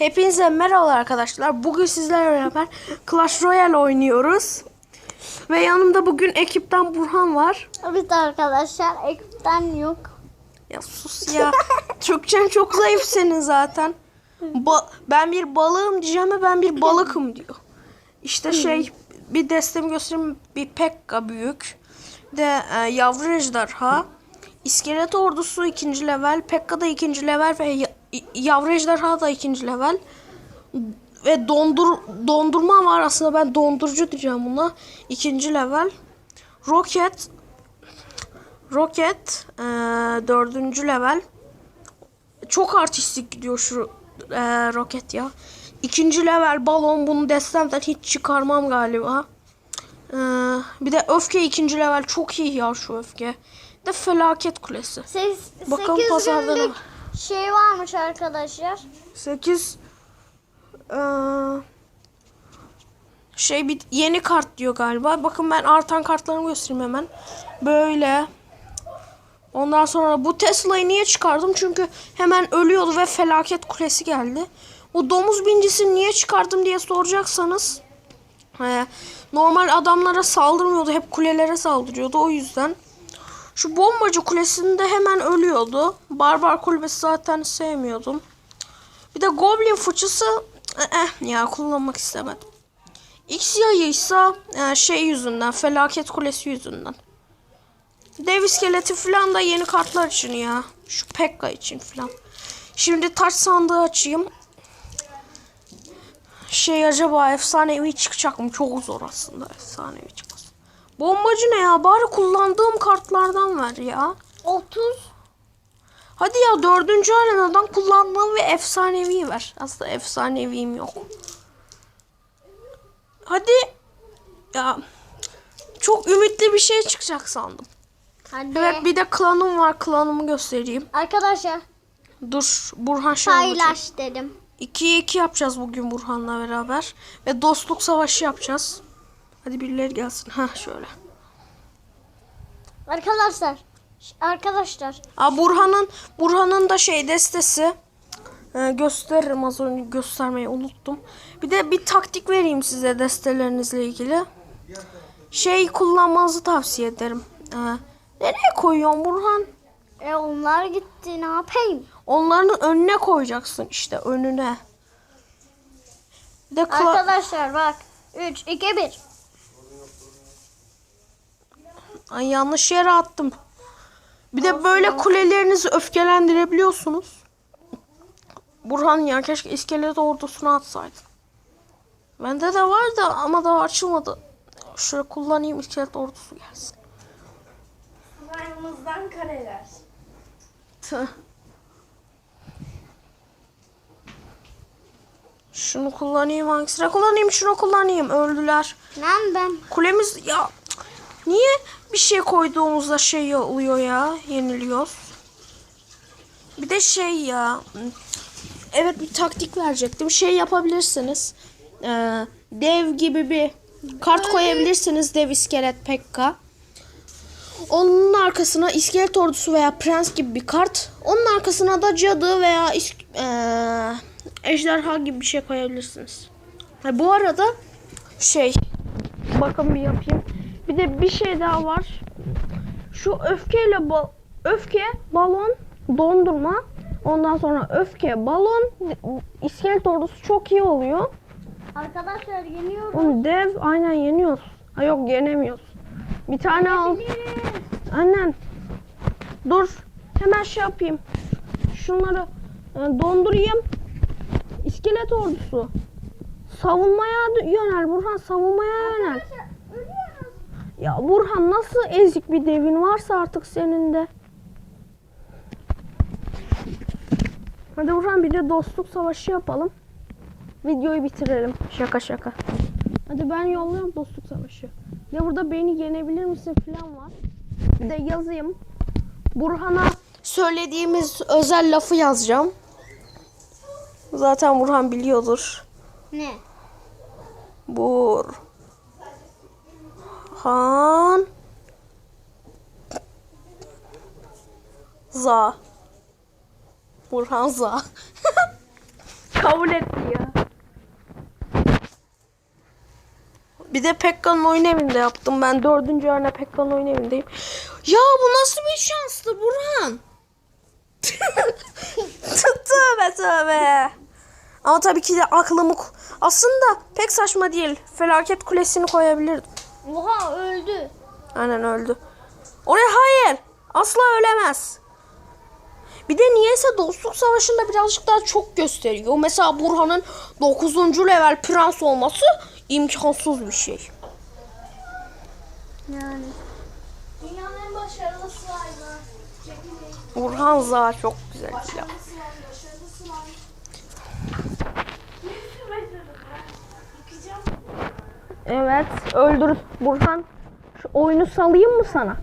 Hepinize merhaba arkadaşlar. Bugün sizlerle beraber Clash Royale oynuyoruz. Ve yanımda bugün ekipten Burhan var. Evet arkadaşlar ekipten yok. Ya sus ya. Türkçen çok zayıf senin zaten. Ba- ben bir balığım diyeceğim ve ben bir balıkım diyor. İşte şey bir destemi göstereyim. Bir Pekka büyük. Bir de e, yavru ejderha. İskelet ordusu ikinci level. Pekka da ikinci level ve ya- yavru ejderha da ikinci level. Ve dondur dondurma var aslında ben dondurucu diyeceğim buna. İkinci level. Roket Roket eee, dördüncü level. Çok artistik gidiyor şu eee, roket ya. İkinci level balon bunu destemden hiç çıkarmam galiba. Eee, bir de öfke ikinci level çok iyi ya şu öfke. De felaket kulesi. Ses, Bakalım 8 pazarda ne var? şey varmış arkadaşlar. 8 şey bir yeni kart diyor galiba. Bakın ben artan kartlarımı göstereyim hemen. Böyle. Ondan sonra bu Tesla'yı niye çıkardım? Çünkü hemen ölüyordu ve felaket kulesi geldi. Bu domuz bincisini niye çıkardım diye soracaksanız e, normal adamlara saldırmıyordu. Hep kulelere saldırıyordu. O yüzden. Şu bombacı kulesinde hemen ölüyordu. Barbar kulübesi zaten sevmiyordum. Bir de Goblin fıçısı eh, eh, ya kullanmak istemedim. X yayıysa eh, şey yüzünden, felaket kulesi yüzünden. Dev iskeleti falan da yeni kartlar için ya. Şu Pekka için falan. Şimdi taş sandığı açayım. Şey acaba efsanevi çıkacak mı? Çok zor aslında efsanevi çıkması. Bombacı ne ya? Bari kullandığım kartlardan ver ya. 30 Hadi ya dördüncü arenadan kullandığım ve efsanevi ver. Aslında efsaneviyim yok. Hadi. Ya çok ümitli bir şey çıkacak sandım. hadi. Evet bir de klanım var. Klanımı göstereyim. Arkadaşlar Dur Burhan Şahmut'u. paylaş dedim. 2'ye 2 yapacağız bugün Burhan'la beraber. Ve dostluk savaşı yapacağız. Hadi birileri gelsin. Ha şöyle. Arkadaşlar arkadaşlar Aa, Burhan'ın Burhan'ın da şey destesi. Ee, gösteririm az önce göstermeyi unuttum. Bir de bir taktik vereyim size destelerinizle ilgili. Şey kullanmanızı tavsiye ederim. Ee, nereye koyuyorsun Burhan? e onlar gitti ne yapayım? Onların önüne koyacaksın işte önüne. De Arkadaşlar bak 3 2 1 Ay, yanlış yere attım. Bir de böyle kulelerinizi öfkelendirebiliyorsunuz. Burhan ya keşke iskelet ordusuna atsaydın. Bende de var da ama daha açılmadı. Şöyle kullanayım iskelet ordusu gelsin. Slime'ımızdan kareler. Tüh. Şunu kullanayım hangisine kullanayım şunu kullanayım öldüler. Lan ben Kulemiz ya niye bir şey koyduğumuzda şey oluyor ya yeniliyoruz. Bir de şey ya evet bir taktik verecektim. Şey yapabilirsiniz. Ee, dev gibi bir kart koyabilirsiniz dev iskelet pekka. Onun arkasına iskelet ordusu veya prens gibi bir kart. Onun arkasına da cadı veya ee, ejderha gibi bir şey koyabilirsiniz. Ha, bu arada şey bakın bir yapayım. Bir de bir şey daha var. Şu öfkeyle ba- öfke, balon, dondurma. Ondan sonra öfke, balon, iskelet ordusu çok iyi oluyor. arkadaşlar yeniyorum. Oğlum dev aynen yeniyoruz. Ha yok yenemiyoruz. Bir tane al. Annen. Dur. Hemen şey yapayım. Şunları e, dondurayım. İskelet ordusu. Savunmaya yönel Burhan savunmaya yönel. Ya Burhan nasıl ezik bir devin varsa artık senin de. Hadi Burhan bir de dostluk savaşı yapalım. Videoyu bitirelim. Şaka şaka. Hadi ben yolluyorum dostluk savaşı. Ya burada beni yenebilir misin falan var. Bir de yazayım. Burhan'a söylediğimiz özel lafı yazacağım. Zaten Burhan biliyordur. Ne? Burhan Za Burhan Za Kabul etti ya. Bir de Pekka'nın oyun evinde yaptım. Ben dördüncü örne Pekka'nın oyun evindeyim. Ya bu nasıl bir şanstı Burhan? tövbe tövbe. Ama tabii ki de aklımı... Aslında pek saçma değil. Felaket kulesini koyabilirdim. Oha öldü. Aynen öldü. Oraya hayır. Asla ölemez. Bir de niyeyse dostluk savaşında birazcık daha çok gösteriyor. Mesela Burhan'ın 9. level prens olması imkansız bir şey. Yani. Dünyanın en başarılı slime'ı. Burhan Zaha çok güzel bir Evet öldür Burhan. Şu oyunu salayım mı sana?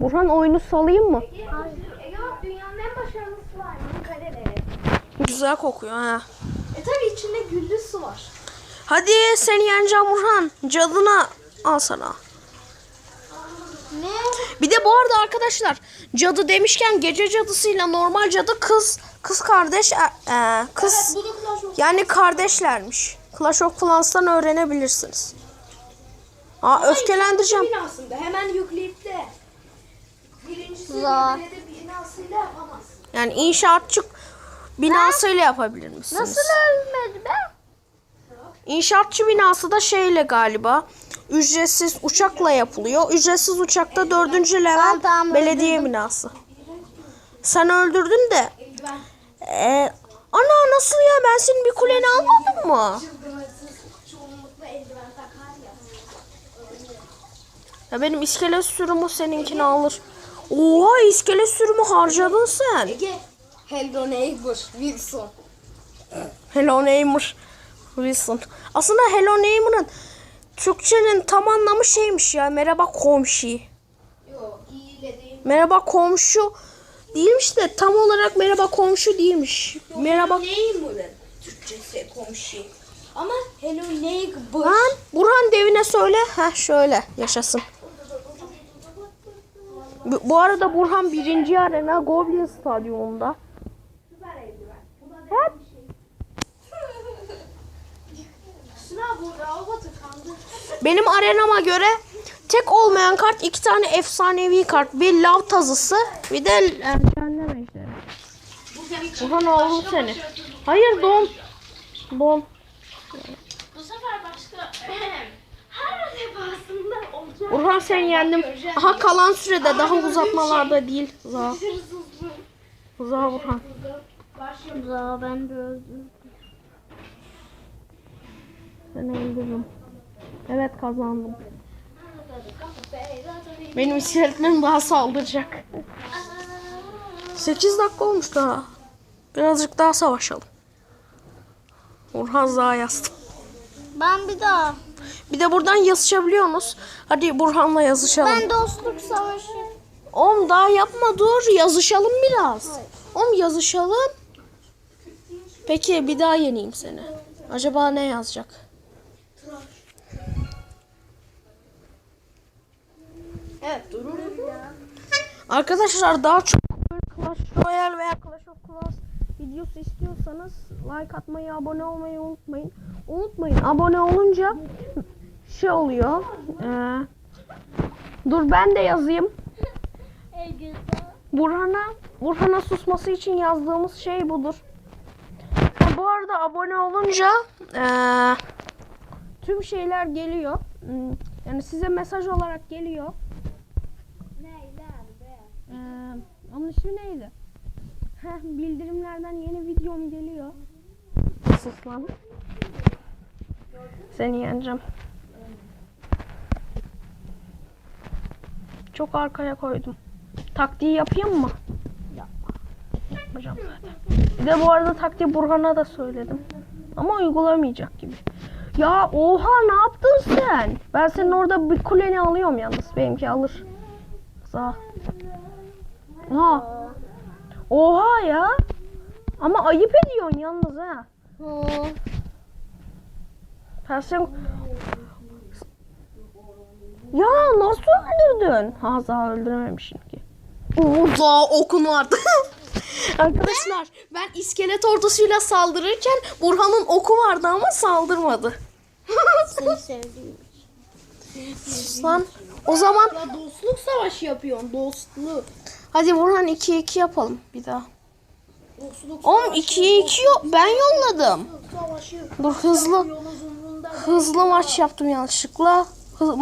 Burhan oyunu salayım mı? Ege, Ege bak dünyanın en başarılı slime'ının kareleri. Güzel kokuyor ha. E tabi içinde güllü su var. Hadi seni yeneceğim Burhan. Cadına al sana. Ne? Bir de bu arada arkadaşlar cadı demişken gece cadısıyla normal cadı kız kız kardeş e, e, kız of yani kardeşlermiş. Clash of Clans'tan öğrenebilirsiniz. Aa öfkelendireceğim. binasında hemen yükleyip de birincisi Zor. belediye binasıyla yapamaz. Yani inşaatçı binasıyla yapabilir misiniz? Nasıl ölmedi be? İnşaatçı binası da şeyle galiba ücretsiz uçakla yapılıyor. Ücretsiz uçakta dördüncü level belediye binası. Sen öldürdün de. Ee, ana nasıl ya ben senin bir kuleni almadım mı? Ya benim iskelet sürümü seninkini alır. Oha iskelet sürümü harcadın sen. Ege. Hello neighbor Wilson. Hello Neighbor Wilson. Aslında Hello Neighbor'ın Türkçenin tam anlamı şeymiş ya. Merhaba komşu. İyi. Merhaba komşu değilmiş de tam olarak merhaba komşu değilmiş. Merhaba Neighbor'ın Türkçesi komşu. Ama hello neighbor. Burhan, Burhan devine söyle. Ha şöyle yaşasın. Bu, arada Burhan birinci arena Goblin Stadyumunda. Hep. şey. Benim arenama göre tek olmayan kart iki tane efsanevi kart. Bir lav tazısı bir de e, cehennem ejderi. Burhan oğlum seni. Hayır don. Don. Bu sefer başka her defasında olacak. Burhan seni yendim. Aha kalan sürede daha uzatmalarda değil. Za. Za. Başlıyor. Za ben de öldüm. Ben öldürürüm. Evet kazandım. Benim iskeletlerim daha saldıracak. 8 dakika olmuş daha. Birazcık daha savaşalım. Burhan Zaha yazdım. Ben bir daha. Bir de buradan yazışabiliyorsunuz. Hadi Burhan'la yazışalım. Ben dostluk savaşı. Oğlum daha yapma dur. Yazışalım biraz. Oğlum yazışalım. Peki bir daha yeneyim seni. Acaba ne yazacak? Evet durur. Arkadaşlar daha çok Clash Royale veya Clash of Clans videosu istiyorsanız like atmayı, abone olmayı unutmayın. Unutmayın abone olunca şey oluyor. Ee, dur ben de yazayım. Burhan'a Burhan'a susması için yazdığımız şey budur. Ha, bu arada abone olunca ee, tüm şeyler geliyor. Hmm, Yani size mesaj olarak geliyor. Neyler be? Ee, onun ismi neydi? Heh, bildirimlerden yeni videom geliyor. Sus lan. Seni yeneceğim. Çok arkaya koydum. Taktiği yapayım mı? Yapma. Yapmayacağım zaten. Bir de bu arada taktiği Burhan'a da söyledim. Ama uygulamayacak gibi. Ya oha ne yaptın sen? Ben senin orada bir kuleni alıyorum yalnız. Benimki alır. Sağ. Ha. Oha ya. Ama ayıp ediyorsun yalnız ha. Hı. Ben sen... Ya nasıl öldürdün? Ha Zaha öldürememişim ki. Oo Zaha okunu artık. Arkadaşlar ben iskelet ordusuyla saldırırken Burhan'ın oku vardı ama saldırmadı. Seni sevdiğim. Lan o zaman Ya dostluk savaşı yapıyorsun dostluk. hadi Burhan 2'ye 2 yapalım bir daha. Dostluk Oğlum 2'ye 2 yok ben yolladım. savaşı. Dur hızlı hızlı maç yaptım yanlışlıkla. Hız-